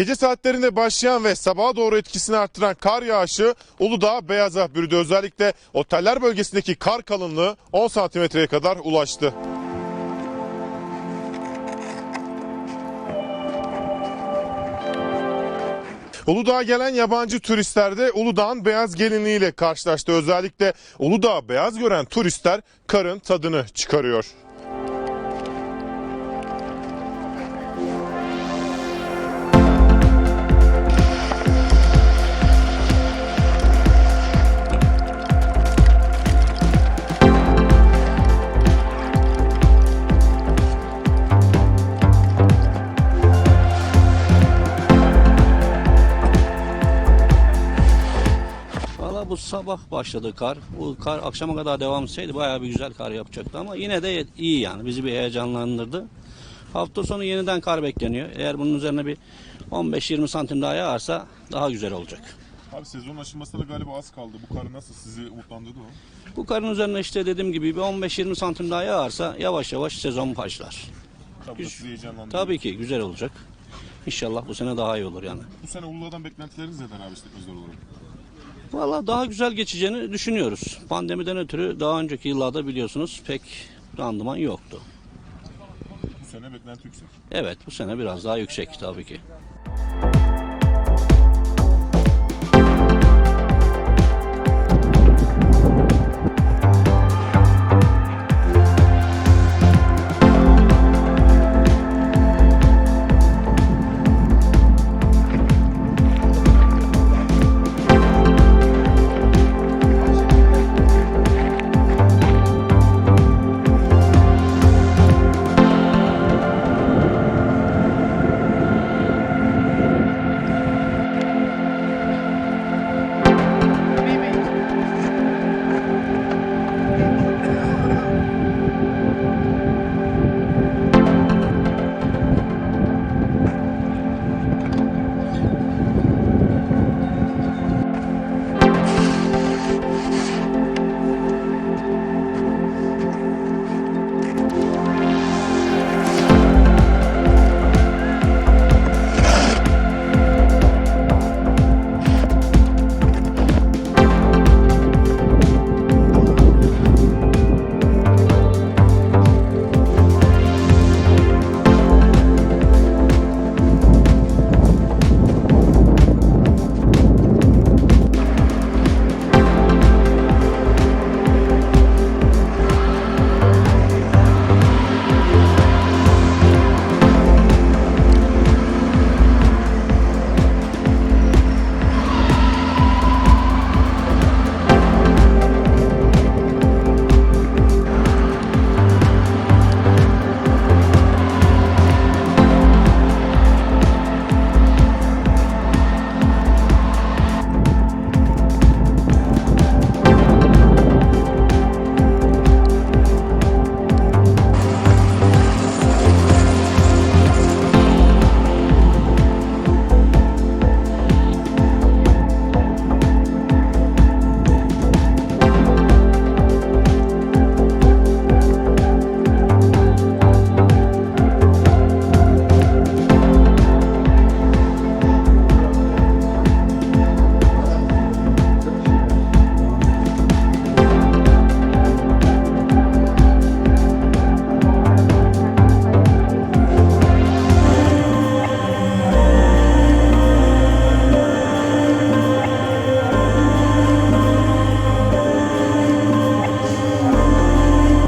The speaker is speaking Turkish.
Gece saatlerinde başlayan ve sabaha doğru etkisini arttıran kar yağışı Uludağ beyaza bürüdü. Özellikle oteller bölgesindeki kar kalınlığı 10 santimetreye kadar ulaştı. Uludağ'a gelen yabancı turistler de Uludağ'ın beyaz gelinliğiyle karşılaştı. Özellikle Uludağ beyaz gören turistler karın tadını çıkarıyor. Bu sabah başladı kar. Bu kar akşama kadar devam etseydi bayağı bir güzel kar yapacaktı ama yine de iyi yani bizi bir heyecanlandırdı. Hafta sonu yeniden kar bekleniyor. Eğer bunun üzerine bir 15-20 santim daha yağarsa daha güzel olacak. Abi sezon açılmasına galiba az kaldı. Bu kar nasıl sizi umutlandırdı mı? Bu karın üzerine işte dediğim gibi bir 15-20 santim daha yağarsa yavaş yavaş sezon başlar. Tabii heyecanlandırdı. Tabii ki güzel olacak. İnşallah bu sene daha iyi olur yani. Bu sene Uludağ'dan beklentileriniz neler abi işletmeciler olarak? Valla daha güzel geçeceğini düşünüyoruz. Pandemiden ötürü daha önceki yıllarda biliyorsunuz pek randıman yoktu. Bu sene beklenti yüksek. Evet bu sene biraz daha yüksek tabii ki.